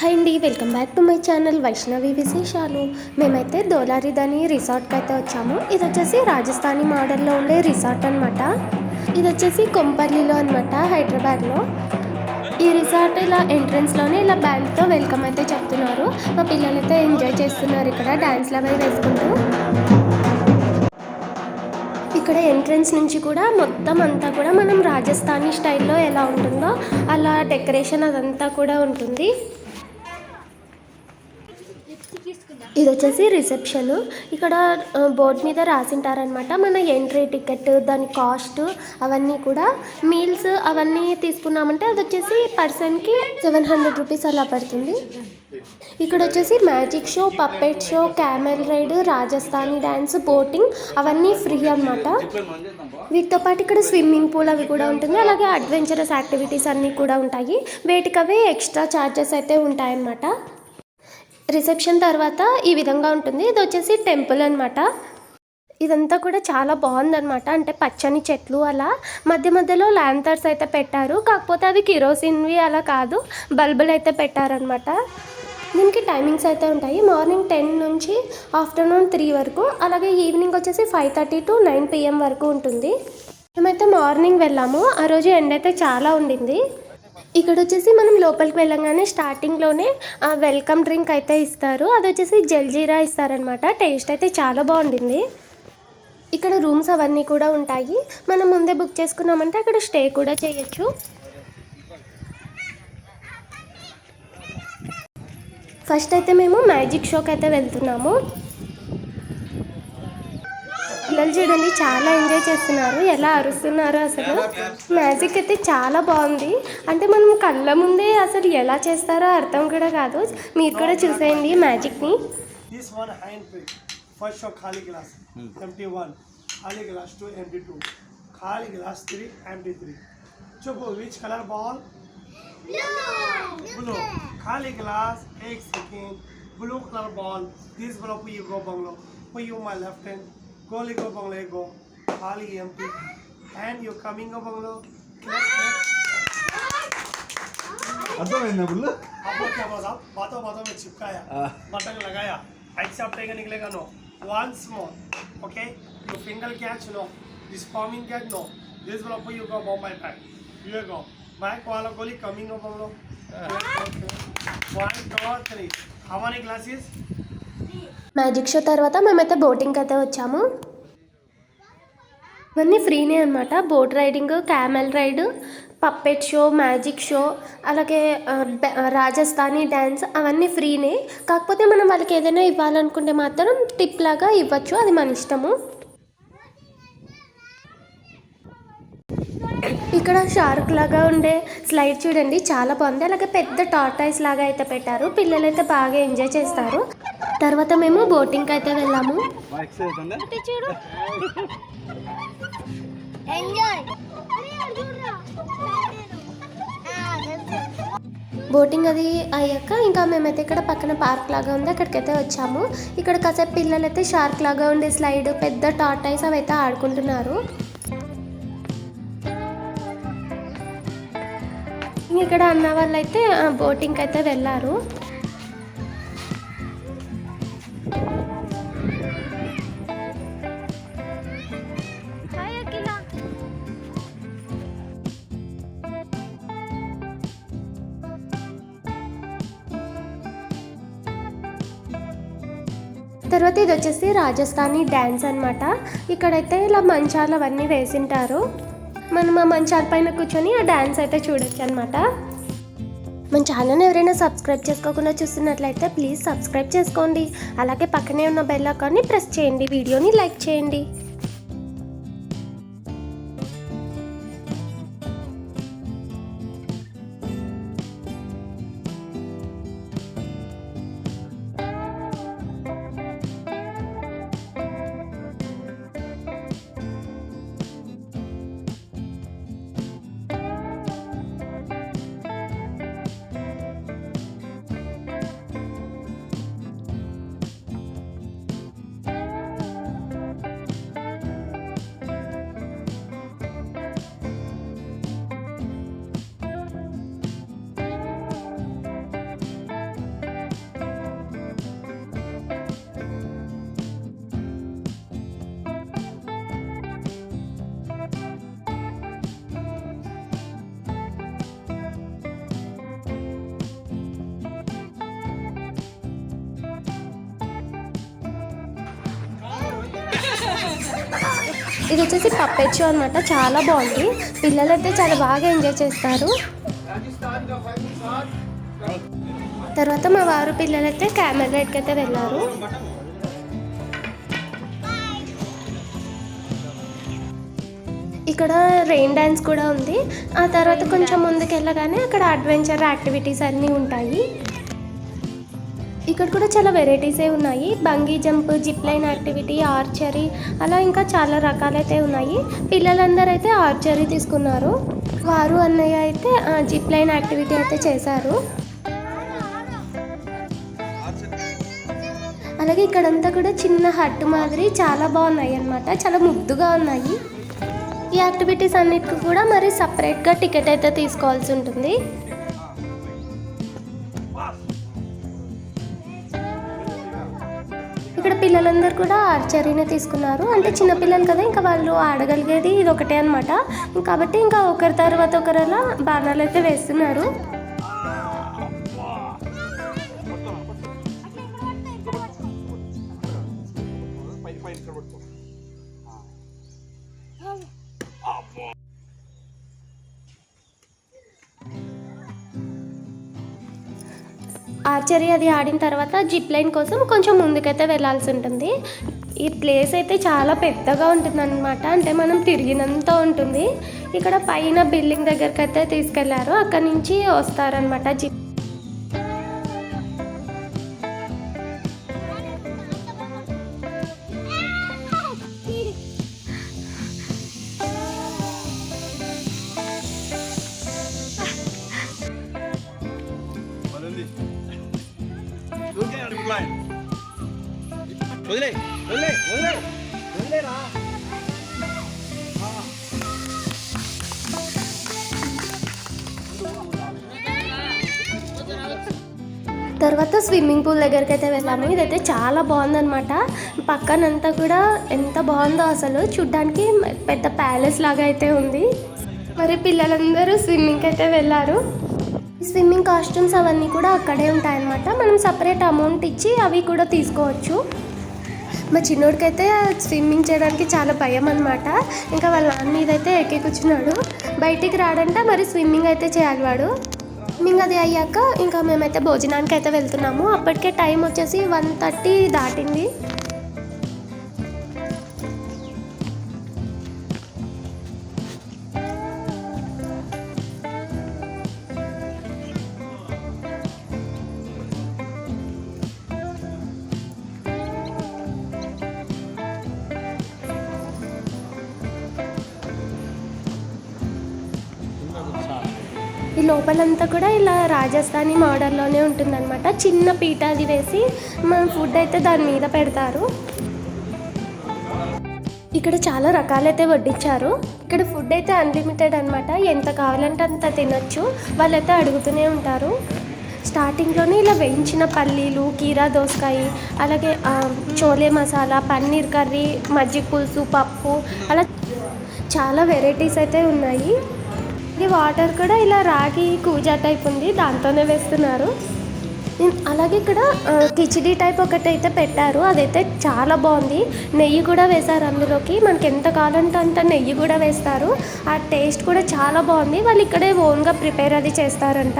Hi అండి welcome back to my channel Vaishnavi విశేషాలు. మేమైతే దోలారిదని రిసార్ట్కి అయితే వచ్చాము. ఇది వచ్చేసి రాజస్థానీ మోడల్లో ఉండే రిసార్ట్ అనమాట ఇది వచ్చేసి కొంపల్లిలో అనమాట హైదరాబాద్లో. ఈ రిసార్ట్ ఇలా ఎంట్రన్స్లోనే ఇలా బ్యాండ్తో వెల్కమ్ అయితే చెప్తున్నారు. మా పిల్లలైతే ఎంజాయ్ చేస్తున్నారు ఇక్కడ డ్యాన్స్ అవి వేసుకుంటూ. ఇక్కడ ఎంట్రన్స్ నుంచి కూడా మొత్తం అంతా కూడా మనం రాజస్థానీ స్టైల్లో ఎలా ఉంటుందో అలా డెకరేషన్ అదంతా కూడా ఉంటుంది. ఇది వచ్చేసి రిసెప్షన్. ఇక్కడ బోర్డు మీద రాసింటారనమాట. మన ఎంట్రీ టికెట్ దాని కాస్ట్ అవన్నీ కూడా. మీల్స్ అవన్నీ తీసుకున్నామంటే అది వచ్చేసి పర్సన్కి సెవెన్ హండ్రెడ్ రూపీస్ అలా పడుతుంది. ఇక్కడ వచ్చేసి magic show puppet show camel ride Rajasthani dance boating అవన్నీ ఫ్రీ అన్నమాట. వీటితో పాటు ఇక్కడ స్విమ్మింగ్ పూల్ అవి కూడా ఉంటుంది. అలాగే అడ్వెంచరస్ యాక్టివిటీస్ అన్నీ కూడా ఉంటాయి. వేటికవే ఎక్స్ట్రా ఛార్జెస్ అయితే ఉంటాయన్నమాట. రిసెప్షన్ తర్వాత ఈ విధంగా ఉంటుంది. ఇది వచ్చేసి టెంపుల్ అనమాట ఇదంతా కూడా చాలా బాగుందనమాట అంటే పచ్చని చెట్లు అలా. మధ్య మధ్యలో ల్యాంతర్స్ అయితే పెట్టారు. కాకపోతే అవి కిరోసిన్వి అలా కాదు. బల్బులు అయితే పెట్టారనమాట దీనికి టైమింగ్స్ అయితే ఉంటాయి. మార్నింగ్ టెన్ నుంచి ఆఫ్టర్నూన్ త్రీ వరకు. అలాగే ఈవినింగ్ వచ్చేసి five thirty to nine PM వరకు ఉంటుంది. మేమైతే మార్నింగ్ వెళ్ళాము. ఆ రోజు ఎండ అయితే చాలా ఉండింది. ఇక్కడ వచ్చేసి మనం లోపలికి వెళ్ళంగానే స్టార్టింగ్లోనే ఆ వెల్కమ్ డ్రింక్ అయితే ఇస్తారు. అది వచ్చేసి జల్జీరా ఇస్తారనమాట టేస్ట్ అయితే చాలా బాగుండింది. ఇక్కడ రూమ్స్ అవన్నీ కూడా ఉంటాయి. మనం ముందే బుక్ చేసుకున్నామంటే అక్కడ స్టే కూడా చేయొచ్చు. ఫస్ట్ అయితే మేము మ్యాజిక్ షోకి అయితే వెళ్తున్నాము. పిల్లలు చూడండి చాలా ఎంజాయ్ చేస్తున్నారు. ఎలా అరుస్తున్నారు అసలు? మ్యాజిక్ అయితే చాలా బాగుంది. అంటే మనం కళ్ళ ముందే అసలు ఎలా చేస్తారో అర్థం కూడా కాదు. మీరు కూడా చూసేయండి మ్యాజిక్ని. ఫస్ట్ బ్లూ కలర్ బాల్ తీసుకుని ఈ రూపంలో పోయి మా left hand Goalie go bungalow go. Khali empty. And you coming go bungalow. Left hand. అర్థమైందా బుల్లు अब क्या बोला बातों बातों में चिपकाया बटन लगाया एक्सेप्ट आएगा निकलेगा no once more okay you finger catch no this forming catch no this will for you go bomb my back you go back wala goli coming up bro one two three how many glasses magic show తర్వాత మేమైతే బోటింగ్కి అయితే వచ్చాము. ఇవన్నీ ఫ్రీనే అనమాట boat riding camel ride puppet show magic show అలాగే Rajasthani dance అవన్నీ ఫ్రీనే. కాకపోతే మనం వాళ్ళకి ఏదైనా ఇవ్వాలనుకుంటే మాత్రం టిప్ లాగా ఇవ్వచ్చు. అది మన ఇష్టము. ఇక్కడ షార్క్ లాగా ఉండే స్లైడ్ చూడండి. చాలా బాగుంది. అలాగే పెద్ద టార్టాయిస్ లాగా అయితే పెట్టారు. పిల్లలైతే బాగా ఎంజాయ్ చేస్తారు. తర్వాత మేము బోటింగ్కి అయితే వెళ్ళాము. బోటింగ్ అది అయ్యాక ఇంకా మేమైతే ఇక్కడ పక్కన పార్క్ లాగా ఉంది. అక్కడికైతే వచ్చాము. ఇక్కడ కాసేపు పిల్లలైతే షార్క్ లాగా ఉండే స్లైడ్ పెద్ద టార్టైస్ అవి అయితే ఆడుకుంటున్నారు ఇక్కడ అన్న వాళ్ళైతే బోటింగ్ అయితే వెళ్ళారు. తర్వాత ఇది వచ్చేసి రాజస్థానీ డ్యాన్స్ అనమాట ఇక్కడైతే ఇలా మంచాలు అవన్నీ వేసింటారు. మనం ఆ మంచాల పైన కూర్చొని ఆ డ్యాన్స్ అయితే చూడొచ్చు అనమాట మన ఛానల్ ఎవరైనా సబ్స్క్రైబ్ చేసుకోకుండా చూస్తున్నట్లయితే ప్లీజ్ సబ్స్క్రైబ్ చేసుకోండి. అలాగే పక్కనే ఉన్న బెల్ ఐకాన్ని ప్రెస్ చేయండి. వీడియోని లైక్ చేయండి. ఇది వచ్చేసి పప్పెచ్చు అనమాట చాలా బాగుంది. పిల్లలైతే చాలా బాగా ఎంజాయ్ చేస్తారు. తర్వాత మా వారు పిల్లలైతే క్యామెల్ రైడ్కి అయితే వెళ్ళారు. ఇక్కడ రెయిన్ డ్యాన్స్ కూడా ఉంది. ఆ తర్వాత కొంచెం ముందుకు వెళ్ళగానే అక్కడ అడ్వెంచర్ యాక్టివిటీస్ అన్నీ ఉంటాయి. ఇక్కడ కూడా చాలా వెరైటీసే ఉన్నాయి. Bungee jump zip line activity archery అలా ఇంకా చాలా రకాలైతే ఉన్నాయి. పిల్లలందరూ అయితే ఆర్చరీ తీసుకున్నారు. వారు అన్నయ్య అయితే జిప్ లైన్ యాక్టివిటీ అయితే చేశారు. అలాగే ఇక్కడంతా కూడా చిన్న హట్ మాదిరి చాలా బాగున్నాయి అన్నమాట. చాలా ముద్దుగా ఉన్నాయి. ఈ యాక్టివిటీస్ అన్నిటికి కూడా మరి సపరేట్గా టికెట్ అయితే తీసుకోవాల్సి ఉంటుంది. ఇక్కడ పిల్లలందరూ కూడా ఆర్చరీనే తీసుకున్నారు. అంటే చిన్నపిల్లలు కదా ఇంకా వాళ్ళు ఆడగలిగేది ఇది ఒకటే అనమాట కాబట్టి ఇంకా ఒకరి తర్వాత ఒకరు అలా బాణాలు అయితే వేస్తున్నారు. ఆర్చరీ అది ఆడిన తర్వాత జిప్ లైన్ కోసం కొంచెం ముందుకైతే వెళ్ళాల్సి ఉంటుంది. ఈ ప్లేస్ అయితే చాలా పెద్దగా ఉంటుంది అనమాట అంటే మనం తిరిగినంత ఉంటుంది. ఇక్కడ పైన బిల్డింగ్ దగ్గరికి అయితే తీసుకెళ్ళారు. అక్కడ నుంచి వస్తారనమాట జిప్. వదిలే వదిలే వదిలే వదిలేరా? తర్వాత స్విమ్మింగ్ పూల్ దగ్గరికి అయితే వెళ్ళాము. ఇదైతే చాలా బాగుందనమాట పక్కనంతా కూడా ఎంత బాగుందో అసలు. చూడ్డానికి పెద్ద ప్యాలెస్ లాగా అయితే ఉంది. మరి పిల్లలందరూ స్విమ్మింగ్కి అయితే వెళ్ళారు. స్విమ్మింగ్ కాస్ట్యూమ్స్ అవన్నీ కూడా అక్కడే ఉంటాయన్నమాట. మనం సపరేట్ అమౌంట్ ఇచ్చి అవి కూడా తీసుకోవచ్చు. మా చిన్నోడికైతే స్విమ్మింగ్ చేయడానికి చాలా భయం అనమాట ఇంకా వాళ్ళ నాన్న మీదైతే ఎక్కి కూర్చున్నాడు. బయటికి రాడంట మరి స్విమ్మింగ్ అయితే చేయాలి వాడు. స్విమ్మింగ్ అది అయ్యాక ఇంకా మేమైతే భోజనానికి అయితే వెళ్తున్నాము. అప్పటికే టైం వచ్చేసి వన్ థర్టీ దాటింది. లోపలంతా కూడా ఇలా రాజస్థానీ మోడల్లోనే ఉంటుందన్నమాట. చిన్న పీట అది వేసి మన ఫుడ్ అయితే దాని మీద పెడతారు. ఇక్కడ చాలా రకాలైతే వడ్డించారు. ఇక్కడ ఫుడ్ అయితే అన్లిమిటెడ్ అనమాట ఎంత కావాలంటే అంత తినచ్చు. వాళ్ళైతే అడుగుతూనే ఉంటారు. స్టార్టింగ్లోనే ఇలా వేయించిన పల్లీలు కీరా దోసకాయ అలాగే చోలే మసాలా పన్నీర్ కర్రీ మజ్జిగ పులుసు పప్పు అలా చాలా వెరైటీస్ అయితే ఉన్నాయి. ఇది వాటర్ కూడా ఇలా రాగి కూజా టైప్ ఉంది దాంతోనే వేస్తున్నారు. అలాగే ఇక్కడ కిచిడి టైప్ ఒకటి అయితే పెట్టారు అదైతే చాలా బాగుంది. నెయ్యి కూడా వేశారు అందులోకి మనకి ఎంత కావాలంటే అంత నెయ్యి కూడా వేస్తారు. ఆ టేస్ట్ కూడా చాలా బాగుంది వాళ్ళు ఇక్కడే ఓన్గా ప్రిపేర్ అది చేస్తారంట.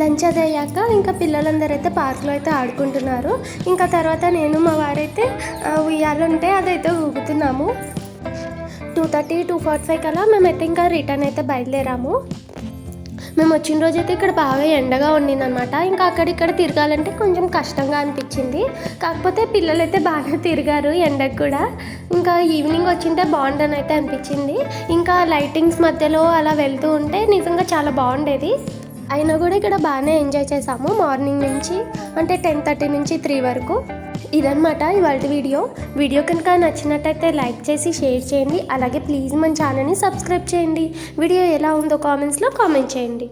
లంచ్ అది అయ్యాక ఇంకా పిల్లలందరూ అయితే పార్క్లో అయితే ఆడుకుంటున్నారు. ఇంకా తర్వాత నేను మా వారైతే ఉయ్యాలంటే అదైతే ఊగుతున్నాము. Two thirty two forty five కల్లా మేమైతే ఇంకా రిటర్న్ అయితే బయలుదేరాము. మేము వచ్చిన రోజు అయితే ఇక్కడ బాగా ఎండగా ఉండిందనమాట ఇంకా అక్కడిక్కడ తిరగాలంటే కొంచెం కష్టంగా అనిపించింది. కాకపోతే పిల్లలు అయితే బాగా తిరిగారు ఎండకు కూడా. ఇంకా ఈవినింగ్ వచ్చింటే బాగుండని అయితే అనిపించింది. ఇంకా లైటింగ్స్ మధ్యలో అలా వెళ్తూ ఉంటే నిజంగా చాలా బాగుండేది. అయినా కూడా ఇక్కడ బాగానే ఎంజాయ్ చేసాము మార్నింగ్ నుంచి అంటే టెన్ థర్టీ నుంచి త్రీ వరకు. ఇదన్నమాట ఇవాళ వీడియో. వీడియో కనుక నచ్చినట్టయితే లైక్ చేసి షేర్ చేయండి. అలాగే ప్లీజ్ మన ఛానల్ని సబ్స్క్రైబ్ చేయండి. వీడియో ఎలా ఉందో కామెంట్స్లో కామెంట్ చేయండి.